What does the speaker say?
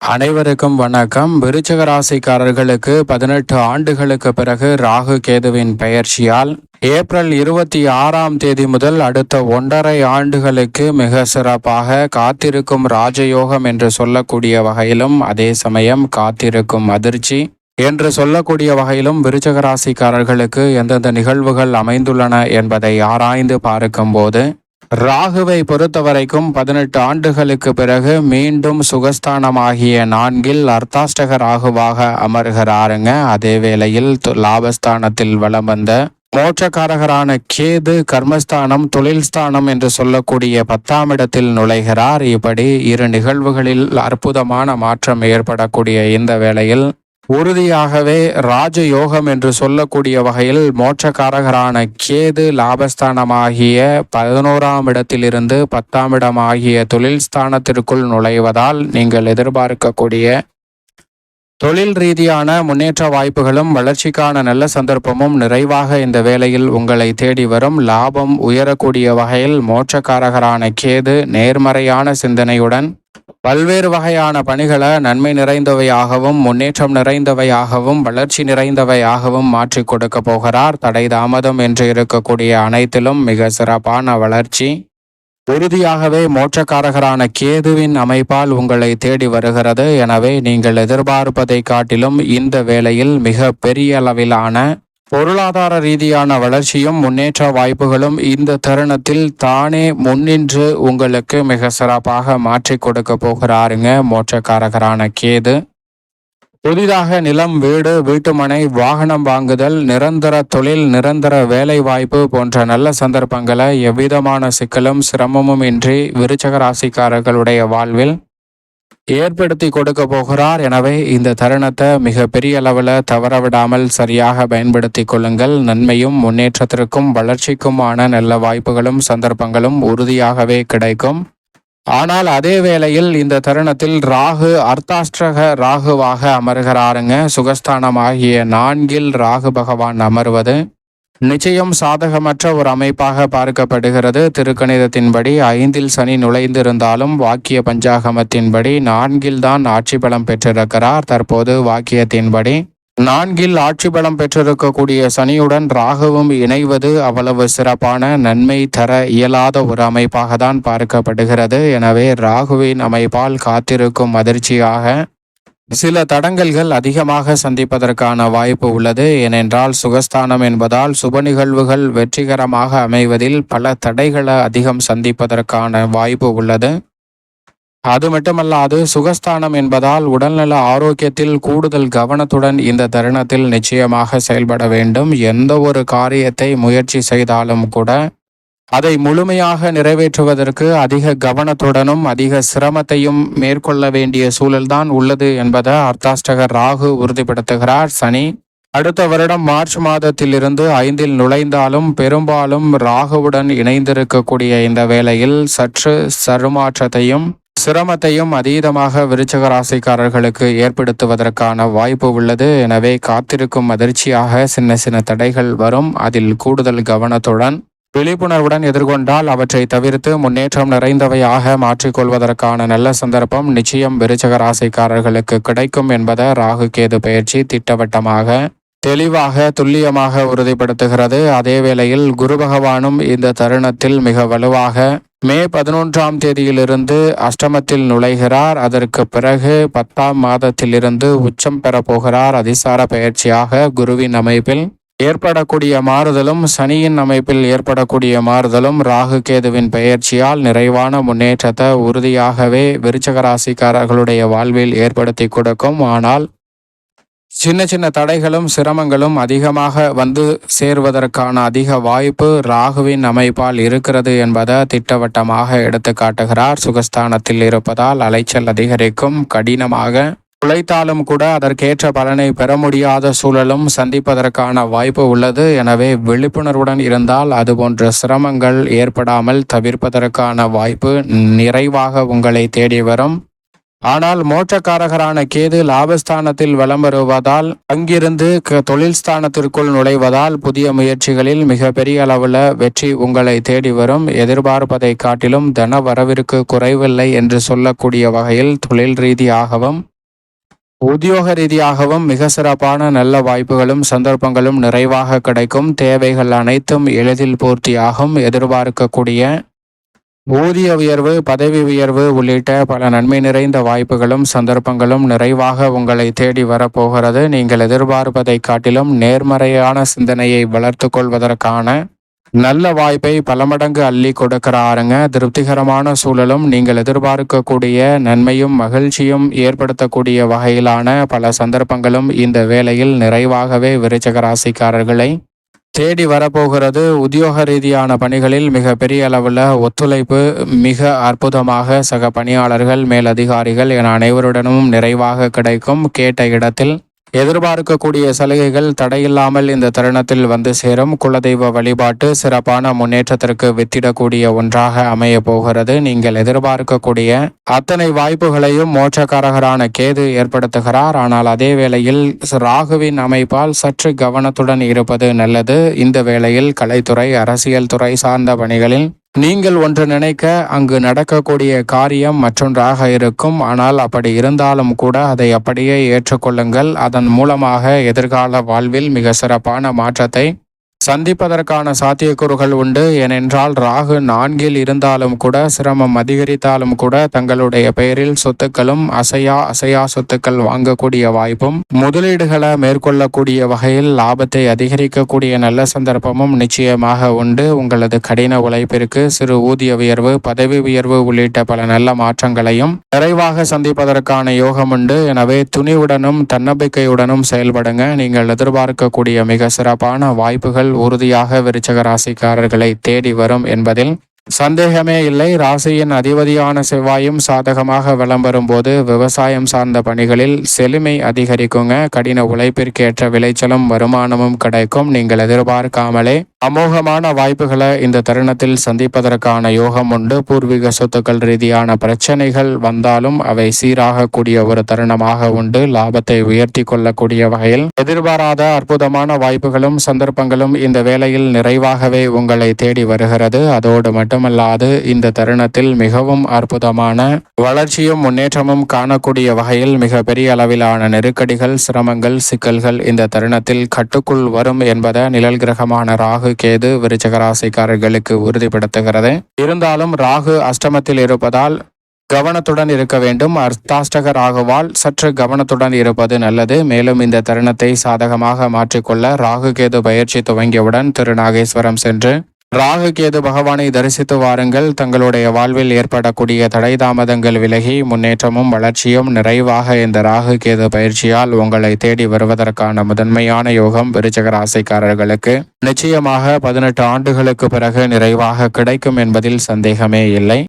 அனைவருக்கும் வணக்கம். விருச்சக ராசிக்காரர்களுக்கு பதினெட்டு ஆண்டுகளுக்கு பிறகு ராகு கேதுவின் பெயர்ச்சியால் ஏப்ரல் இருபத்தி ஆறாம் தேதி முதல் அடுத்த ஒன்றரை ஆண்டுகளுக்கு மிக சிறப்பாக காத்திருக்கும் ராஜயோகம் என்று சொல்லக்கூடிய வகையிலும் அதே சமயம் காத்திருக்கும் அதிர்ச்சி என்று சொல்லக்கூடிய வகையிலும் விருச்சக ராசிக்காரர்களுக்கு எந்தெந்த நிகழ்வுகள் அமைந்துள்ளன என்பதை ஆராய்ந்து பார்க்கும்போது ராகுவை பொறுத்தவரைக்கும் பதினெட்டு ஆண்டுகளுக்கு பிறகு மீண்டும் சுகஸ்தானமாகிய நான்கில் அர்த்தாஷ்டக ராகுவாக அமர்கிறாருங்க. அதே வேளையில் லாபஸ்தானத்தில் வலம் வந்த மோட்சக்காரகரான கேது கர்மஸ்தானம் தொழில் ஸ்தானம் என்று சொல்லக்கூடிய பத்தாம் இடத்தில் நுழைகிறார். இப்படி இரு நிகழ்வுகளில் அற்புதமான மாற்றம் ஏற்படக்கூடிய இந்த வேளையில் உறுதியாகவே ராஜயோகம் என்று சொல்லக்கூடிய வகையில் மோட்சக்காரகரான கேது லாபஸ்தானமாகிய பதினோராம் இடத்திலிருந்து பத்தாம் இடம் ஆகிய தொழில் ஸ்தானத்திற்குள் நுழைவதால் நீங்கள் எதிர்பார்க்கக்கூடிய தொழில் ரீதியான முன்னேற்ற வாய்ப்புகளும் வளர்ச்சிக்கான நல்ல சந்தர்ப்பமும் நிறைவாக இந்த வேளையில் உங்களை தேடி வரும். லாபம் உயரக்கூடிய வகையில் மோட்சக்காரகரான கேது நேர்மறையான சிந்தனையுடன் பல்வேறு வகையான பணிகளை நன்மை நிறைந்தவையாகவும் முன்னேற்றம் நிறைந்தவையாகவும் வளர்ச்சி நிறைந்தவையாகவும் மாற்றி கொடுக்க போகிறார். தடை தாமதம் என்று இருக்கக்கூடிய அனைத்திலும் மிக சிறப்பான வளர்ச்சி. உறுதியாகவே மோட்சக்காரகரான கேதுவின் அமைப்பால் உங்களை தேடி வருகிறது. எனவே நீங்கள் எதிர்பார்ப்பதை காட்டிலும் இந்த வேளையில் மிக பெரிய அளவிலான பொருளாதார ரீதியான வளர்ச்சியும் முன்னேற்ற வாய்ப்புகளும் இந்த தருணத்தில் தானே முன்னின்று உங்களுக்கு மிக சிறப்பாக மாற்றி கொடுக்க போகிறாருங்க மோட்சக்காரகரான கேது. புதிதாக நிலம் வீடு வீட்டுமனை வாகனம் வாங்குதல் நிரந்தர தொழில் நிரந்தர வேலை வாய்ப்பு போன்ற நல்ல சந்தர்ப்பங்களை எவ்விதமான சிக்கலும் சிரமமும் இன்றி விருச்சக ராசிக்காரர்களுடைய வாழ்வில் ஏற்படுத்தி கொடுக்க போகிறார். எனவே இந்த தருணத்தை மிக பெரிய அளவில் தவறவிடாமல் சரியாக பயன்படுத்தி கொள்ளுங்கள். நன்மையும் முன்னேற்றத்திற்கும் வளர்ச்சிக்குமான நல்ல வாய்ப்புகளும் சந்தர்ப்பங்களும் உறுதியாகவே கிடைக்கும். ஆனால் அதே வேளையில் இந்த தருணத்தில் ராகு அர்த்தாஷ்டக ராகுவாக அமர்கிறாருங்க. சுகஸ்தானமாகிய நான்கில் ராகு பகவான் அமர்வது நிச்சயம் சாதகமற்ற ஒரு அமைப்பாக பார்க்கப்படுகிறது. திருக்கணிதத்தின்படி ஐந்தில் சனி நுழைந்திருந்தாலும் வாக்கிய பஞ்சாகமத்தின்படி நான்கில் தான் ஆட்சி பலம் பெற்றிருக்கிறார். தற்போது வாக்கியத்தின்படி நான்கில் ஆட்சி பலம் பெற்றிருக்கக்கூடிய சனியுடன் ராகுவும் இணைவது அவ்வளவு சிறப்பான நன்மை தர இயலாத ஒரு அமைப்பாக தான் பார்க்கப்படுகிறது. எனவே ராகுவின் அமைப்பால் காத்திருக்கும் அதிர்ச்சியாக சில தடங்கல்கள் அதிகமாக சந்திப்பதற்கான வாய்ப்பு உள்ளது. ஏனென்றால் சுகஸ்தானம் என்பதால் சுப நிகழ்வுகள் வெற்றிகரமாக அமைவதில் பல தடைகளை அதிகம் சந்திப்பதற்கான வாய்ப்பு உள்ளது. அது மட்டுமல்லாது சுகஸ்தானம் என்பதால் உடல்நல ஆரோக்கியத்தில் கூடுதல் கவனத்துடன் இந்த தருணத்தில் நிச்சயமாக செயல்பட வேண்டும். எந்த ஒரு காரியத்தை முயற்சி செய்தாலும் கூட அதை முழுமையாக நிறைவேற்றுவதற்கு அதிக கவனத்துடனும் அதிக சிரமத்தையும் மேற்கொள்ள வேண்டிய சூழல்தான் உள்ளது என்பதை அர்த்தாஷ்டகர் ராகு உறுதிப்படுத்துகிறார். சனி அடுத்த வருடம் மார்ச் மாதத்திலிருந்து ஐந்தில் நுழைந்தாலும் பெரும்பாலும் ராகுவுடன் இணைந்திருக்கக்கூடிய இந்த வேளையில் சற்று சருமாற்றத்தையும் சிரமத்தையும் அதீதமாக விருச்சக ராசிக்காரர்களுக்கு ஏற்படுத்துவதற்கான வாய்ப்பு உள்ளது. எனவே காத்திருக்கும் அதிர்ச்சியாக சின்ன சின்ன தடைகள் வரும். அதில் கூடுதல் கவனத்துடன் விழிப்புணர்வுடன் எதிர்கொண்டால் அவற்றை தவிர்த்து முன்னேற்றம் நிறைந்தவையாக மாற்றிக்கொள்வதற்கான நல்ல சந்தர்ப்பம் நிச்சயம் விருச்சக ராசிக்காரர்களுக்கு கிடைக்கும் என்பதை ராகு கேது பயிற்சி திட்டவட்டமாக தெளிவாக துல்லியமாக உறுதிப்படுத்துகிறது. அதே வேளையில் குரு பகவானும் இந்த தருணத்தில் மிக வலுவாக மே பதினொன்றாம் தேதியிலிருந்து அஷ்டமத்தில் நுழைகிறார். அதற்கு பிறகு பத்தாம் மாதத்திலிருந்து உச்சம் பெறப்போகிறார் அதிசார பயிற்சியாக குருவின் அமைப்பில் ஏற்படக்கூடிய மாறுதலும் சனியின் அமைப்பில் ஏற்படக்கூடிய மாறுதலும் ராகு கேதுவின் பெயர்ச்சியால் நிறைவான முன்னேற்றத்தை உறுதியாகவே விருச்சக ராசிக்காரர்களுடைய வாழ்வில் ஏற்படுத்தி கொடுக்கும். ஆனால் சின்ன சின்ன தடைகளும் சிரமங்களும் அதிகமாக வந்து சேர்வதற்கான அதிக வாய்ப்பு ராகுவின் அமைப்பால் இருக்கிறது என்பதை திட்டவட்டமாக எடுத்து காட்டுகிறார். சுகஸ்தானத்தில் இருப்பதால் அலைச்சல் அதிகரிக்கும். கடினமாக உழைத்தாலும் கூட அதற்கேற்ற பலனை பெற முடியாத சூழலும் சந்திப்பதற்கான வாய்ப்பு உள்ளது. எனவே விழிப்புணர்வுடன் இருந்தால் அதுபோன்ற சிரமங்கள் ஏற்படாமல் தவிர்ப்பதற்கான வாய்ப்பு நிறைவாக உங்களை தேடி வரும். ஆனால் மோட்சக்காரகரான கேது லாபஸ்தானத்தில் வலம் வருவதால் அங்கிருந்து தொழில் ஸ்தானத்திற்குள் நுழைவதால் புதிய முயற்சிகளில் மிக பெரிய அளவில் வெற்றி உங்களை தேடி வரும். எதிர்பார்ப்பதை காட்டிலும் தன வரவிற்கு குறைவில்லை என்று சொல்லக்கூடிய வகையில் தொழில் ரீதியாகவும் உத்தியோக ரீதியாகவும் மிக சிறப்பான நல்ல வாய்ப்புகளும் சந்தர்ப்பங்களும் நிறைவாக கிடைக்கும். தேவைகள் அனைத்தும் எளிதில் பூர்த்தியாகும். எதிர்பார்க்கக்கூடிய ஊதிய உயர்வு பதவி உயர்வு உள்ளிட்ட பல நன்மை நிறைந்த வாய்ப்புகளும் சந்தர்ப்பங்களும் நிறைவாக உங்களை தேடி வரப்போகிறது. நீங்கள் எதிர்பார்ப்பதை காட்டிலும் நேர்மறையான சிந்தனையை வளர்த்து கொள்வதற்கான நல்ல வாய்ப்பை பல மடங்கு அள்ளி கொடுக்கிறாருங்க. திருப்திகரமான சூழலும் நீங்கள் எதிர்பார்க்கக்கூடிய நன்மையும் மகிழ்ச்சியும் ஏற்படுத்தக்கூடிய வகையிலான பல சந்தர்ப்பங்களும் இந்த வேளையில் நிறைவாகவே விருச்சக ராசிக்காரர்களை தேடி வரப்போகிறது உத்தியோக ரீதியான பணிகளில் மிக பெரிய அளவில் ஒத்துழைப்பு மிக அற்புதமாக சக பணியாளர்கள் மேலதிகாரிகள் என அனைவருடனும் நிறைவாக கிடைக்கும். கேட்ட இடத்தில் எதிர்பார்க்கக்கூடிய சலுகைகள் தடையில்லாமல் இந்த தருணத்தில் வந்து சேரும். குலதெய்வ வழிபாட்டு சிறப்பான முன்னேற்றத்திற்கு வித்திடக்கூடிய ஒன்றாக அமைய போகிறது. நீங்கள் எதிர்பார்க்கக்கூடிய அத்தனை வாய்ப்புகளையும் மோட்சக்காரகரான கேது ஏற்படுத்துகிறார். ஆனால் அதே வேளையில் ராகுவின் அமைப்பால் சற்று கவனத்துடன் இருப்பது நல்லது. இந்த வேளையில் கலைத்துறை அரசியல் துறை சார்ந்த பணிகளில் நீங்கள் ஒன்று நினைக்க அங்கு நடக்கக்கூடிய காரியம் மற்றொன்றாக இருக்கும். ஆனால் அப்படி இருந்தாலும் கூட அதை அப்படியே ஏற்றுக்கொள்ளுங்கள். அதன் மூலமாக எதிர்கால வாழ்வில் மிக சிறப்பான மாற்றத்தை சந்திப்பதற்கான சாத்தியக்கூறுகள் உண்டு. ஏனென்றால் ராகு நான்கில் இருந்தாலும் கூட சிரமம் அதிகரித்தாலும் கூட தங்களுடைய பெயரில் சொத்துக்களும் அசையா அசையா சொத்துக்கள் வாங்கக்கூடிய வாய்ப்பும் முதலீடுகளை மேற்கொள்ளக்கூடிய வகையில் லாபத்தை அதிகரிக்கக்கூடிய நல்ல சந்தர்ப்பமும் நிச்சயமாக உண்டு. உங்களது கடின உழைப்பிற்கு சிறு ஊதிய உயர்வு பதவி உயர்வு உள்ளிட்ட பல நல்ல மாற்றங்களையும் நிறைவாக சந்திப்பதற்கான யோகம் உண்டு. எனவே துணிவுடனும் தன்னம்பிக்கையுடனும் செயல்படுங்க. நீங்கள் எதிர்பார்க்கக்கூடிய மிக சிறப்பான வாய்ப்புகள் உறுதியாக விருச்சக ராசிக்காரர்களை தேடி வரும் என்பதில் சந்தேகமே இல்லை. ராசியின் அதிபதியான செவ்வாயும் சாதகமாக விளம்பரும் போது விவசாயம் சார்ந்த பணிகளில் செழுமை அதிகரிக்குங்க. கடின உழைப்பிற்கேற்ற விளைச்சலும் வருமானமும் கிடைக்கும். நீங்கள் எதிர்பார்க்காமலே அமோகமான வாய்ப்புகளை இந்த தருணத்தில் சந்திப்பதற்கான யோகம் உண்டு. பூர்வீக சொத்துக்கள் ரீதியான பிரச்சனைகள் வந்தாலும் அவை சீராகக்கூடிய ஒரு தருணமாக உண்டு. லாபத்தை உயர்த்தி கொள்ளக்கூடிய வகையில் எதிர்பாராத அற்புதமான வாய்ப்புகளும் சந்தர்ப்பங்களும் இந்த வேளையில் நிறைவாகவே உங்களை தேடி வருகிறது. அதோடு மட்டும் மட்டுமல்லாது இந்த தருணத்தில் மிகவும் அற்புதமான வளர்ச்சியும் முன்னேற்றமும் காணக்கூடிய வகையில் மிக பெரிய அளவிலான நெருக்கடிகள் சிரமங்கள் சிக்கல்கள் இந்த தருணத்தில் கட்டுக்குள் வரும் என்பதை நிழல் கிரகமான ராகு கேது விருச்சகராசிக்காரர்களுக்கு உறுதிப்படுத்துகிறது. இருந்தாலும் ராகு அஷ்டமத்தில் இருப்பதால் கவனத்துடன் இருக்க வேண்டும். அர்த்தாஷ்டக ராகுவால் சற்று கவனத்துடன் இருப்பது நல்லது. மேலும் இந்த தருணத்தை சாதகமாக மாற்றிக்கொள்ள ராகு கேது பயிற்சி துவங்கியவுடன் திருநாகேஸ்வரம் சென்று ராகுகேது பகவானை தரிசித்து வாருங்கள். தங்களுடைய வாழ்வில் ஏற்படக்கூடிய தடை தாமதங்கள் விலகி முன்னேற்றமும் வளர்ச்சியும் நிறைவாக இந்த ராகுகேது பயிற்சியால் உங்களை தேடி வருவதற்கான முதன்மையான யோகம் விருச்சக ராசிக்காரர்களுக்கு நிச்சயமாக பதினெட்டு ஆண்டுகளுக்கு பிறகு நிறைவாக கிடைக்கும் என்பதில் சந்தேகமே இல்லை.